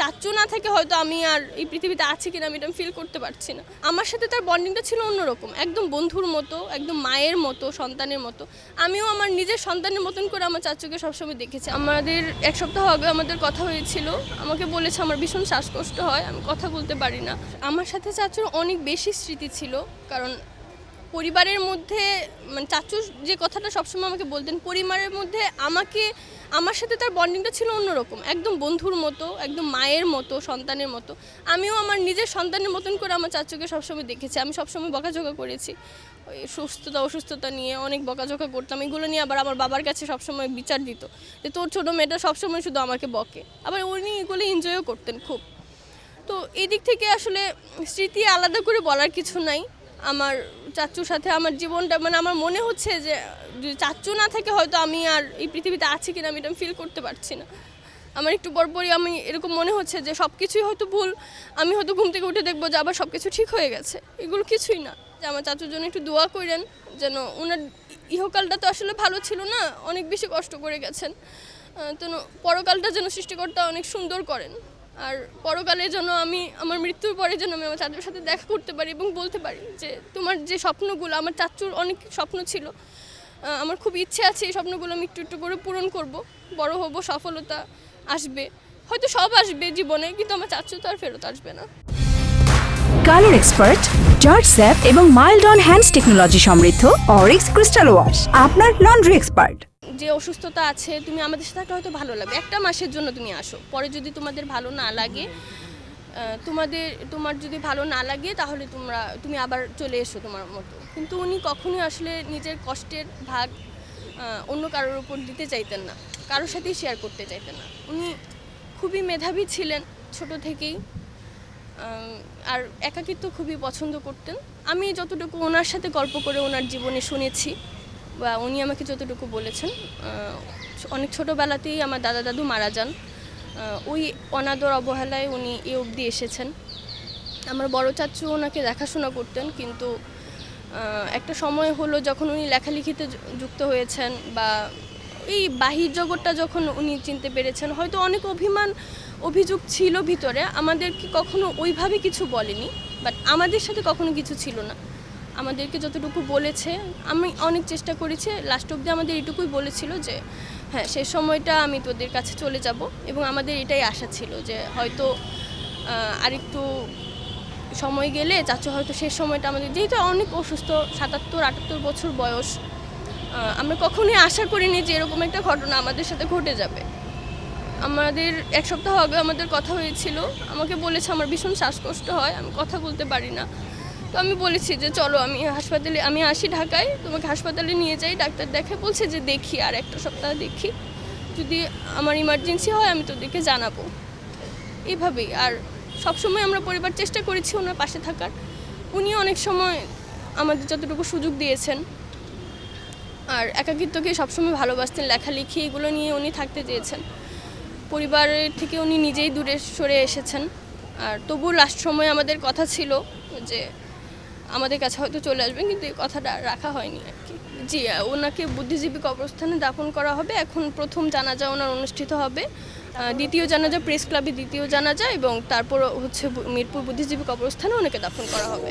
চাচ্চু না থাকে হয়তো আমি আর এই পৃথিবীতে আছি কিনা আমি এটা ফিল করতে পারছি না। আমার সাথে তার বন্ডিংটা ছিল অন্যরকম, একদম বন্ধুর মতো, একদম মায়ের মতো, সন্তানের মতো। আমিও আমার নিজের সন্তানের মতন করে আমার চাচুকে সবসময় দেখেছি। আমাদের এক সপ্তাহ আগে আমাদের কথা হয়েছিল, আমাকে বলেছে আমার ভীষণ শ্বাসকষ্ট হয়, আমি কথা বলতে পারি না। আমার সাথে চাচুর অনেক বেশি স্মৃতি ছিল, কারণ পরিবারের মধ্যে মানে চাচু যে কথাটা সবসময় আমাকে বলতেন, পরিবারের মধ্যে আমাকে, আমার সাথে তার বন্ডিংটা ছিল অন্যরকম। একদম বন্ধুর মতো, একদম মায়ের মতো, সন্তানের মতো। আমিও আমার নিজের সন্তানের মতন করে আমার চাচুকে সবসময় দেখেছি। আমি সবসময় বকাঝকা করেছি। ওই সুস্থতা, অসুস্থতা নিয়ে অনেক বকাঝকা করতাম। এগুলো নিয়ে আবার আমার বাবার কাছে সবসময় বিচার দিত যে, তোর ছোটো মেয়েটা সবসময় শুধু আমাকে বকে। আবার উনি এগুলো এনজয়ও করতেন খুব। তো এই দিক থেকে আসলে স্মৃতি আলাদা করে বলার কিছু নাই। আমার চাচুর সাথে আমার জীবনটা মানে আমার মনে হচ্ছে যে চাচু না থাকে হয়তো আমি আর এই পৃথিবীতে আছি কিনা আমি এটা ফিল করতে পারছি না। আমার একটু পরপরই আমি এরকম মনে হচ্ছে যে সব কিছুই হয়তো ভুল, আমি হয়তো ঘুম থেকে উঠে দেখব যে আবার সব কিছু ঠিক হয়ে গেছে। এগুলো কিছুই না। যে আমার চাচুর জন্য একটু দোয়া করেন, যেন ওনার ইহকালটা তো আসলে ভালো ছিল না, অনেক বেশি কষ্ট করে গেছেন। তো পরকালটা যেন সৃষ্টিকর্তা অনেক সুন্দর করেন। আর পরকালে যেন আমি, আমার মৃত্যুর পরে যেন আমি আমার চাচুর সাথে দেখা করতে পারি এবং বলতে পারি যে তোমার যে স্বপ্নগুলো, আমার চাচুর অনেক স্বপ্ন ছিল। আমার খুব ইচ্ছে আছে এই স্বপ্নগুলো আমি একটু একটু করে পূরণ করব। বড় হব, সফলতা আসবে। হয়তো সব আসবে জীবনে, কিন্তু আমার চাচু তো আর ফেরত আসবে না। কালার এক্সপার্ট জর্জ স্যাপ এবং মাইল্ড অন হ্যান্ডস টেকনোলজি সমৃদ্ধ অরিক্স ক্রিস্টাল ওয়াশ, আপনার লন্ড্রি এক্সপার্ট। যে অসুস্থতা আছে, তুমি আমাদের সাথে থাকলে হয়তো ভালো লাগবে। একটা মাসের জন্য তুমি আসো। পরে যদি তোমাদের ভালো না লাগে তোমাদের, তোমার যদি ভালো না লাগে, তাহলে তোমরা, তুমি আবার চলে এসো তোমার মতো। কিন্তু উনি কখনোই আসলে নিজের কষ্টের ভাগ অন্য কারোর উপর দিতে চাইতেন না। কারোর সাথেই শেয়ার করতে চাইতেন না। উনি খুবই মেধাবী ছিলেন ছোট থেকেই আর একাকিত্ব খুবই পছন্দ করতেন। আমি যতটুকু ওনার সাথে গল্প করে ওনার জীবনে শুনেছি বা উনি আমাকে যতটুকু বলেছেন অনেক ছোটোবেলাতেই আমার দাদা দাদু মারা যান। ওই অনাদর অবহেলায় উনি এ অবধি এসেছেন। আমার বড় চাচু ওনাকে দেখাশোনা করতেন, কিন্তু একটা সময় হলো যখন উনি লেখালেখিতে যুক্ত হয়েছেন বা এই বাহির জগৎটা যখন উনি চিনতে পেরেছেন, হয়তো অনেক অভিমান, অভিযোগ ছিল ভিতরে। আমাদেরকে কখনো ওইভাবে কিছু বলেনি, বাট আমাদের সাথে কখনো কিছু ছিল না। আমাদেরকে যতটুকু বলেছে, আমি অনেক চেষ্টা করেছি লাস্ট অবধি আমাদের এটুকুই বলেছিল যে হ্যাঁ সে সময়টা আমি তোদের কাছে চলে যাব এবং আমাদের এটাই আশা ছিল যে হয়তো আরেকটু সময় গেলে চাচু হয়তো শেষ সময়টা আমাদের, যেহেতু অনেক অসুস্থ, সাতাত্তর, আটাত্তর বছর বয়স আমরা কখনোই আশা করিনি যে এরকম একটা ঘটনা আমাদের সাথে ঘটে যাবে। আমাদের, এক সপ্তাহ আগে আমাদের কথা হয়েছিল, আমাকে বলেছে, আমার ভীষণ শ্বাসকষ্ট হয়, আমি কথা বলতে পারি না। তো আমি বলেছি যে চলো আমি হাসপাতালে, আমি আসি ঢাকায়, তোমাকে হাসপাতালে নিয়ে যাই, ডাক্তার দেখে বলছে যে দেখি আর একটা সপ্তাহ দেখি। যদি আমার ইমার্জেন্সি হয়, আমি তোদেরকে জানাব। এইভাবেই আর সবসময় আমরা পরিবার চেষ্টা করেছি ওনার পাশে থাকার। উনি অনেক সময় আমাদের যতটুকু সুযোগ দিয়েছেন। আর একাকিত্বকে সবসময় ভালোবাসতেন, লেখালেখি এগুলো নিয়ে উনি থাকতে চেয়েছেন। পরিবারের থেকে উনি নিজেই দূরে সরে এসেছেন। আর তবু লাস্ট সময় আমাদের কথা ছিল যে আমাদের কাছে হয়তো চলে আসবেন, কিন্তু এই কথাটা রাখা হয়নি আর কি। জি ওনাকে বুদ্ধিজীবী কবরস্থানে দাফন করা হবে। এখন প্রথম জানাজা ওনার অনুষ্ঠিত হবে। দ্বিতীয় জানাজা, প্রেস ক্লাবে দ্বিতীয় জানাজা এবং তারপর হচ্ছে মিরপুর বুদ্ধিজীবী কবরস্থানে ওনাকে দাফন করা হবে।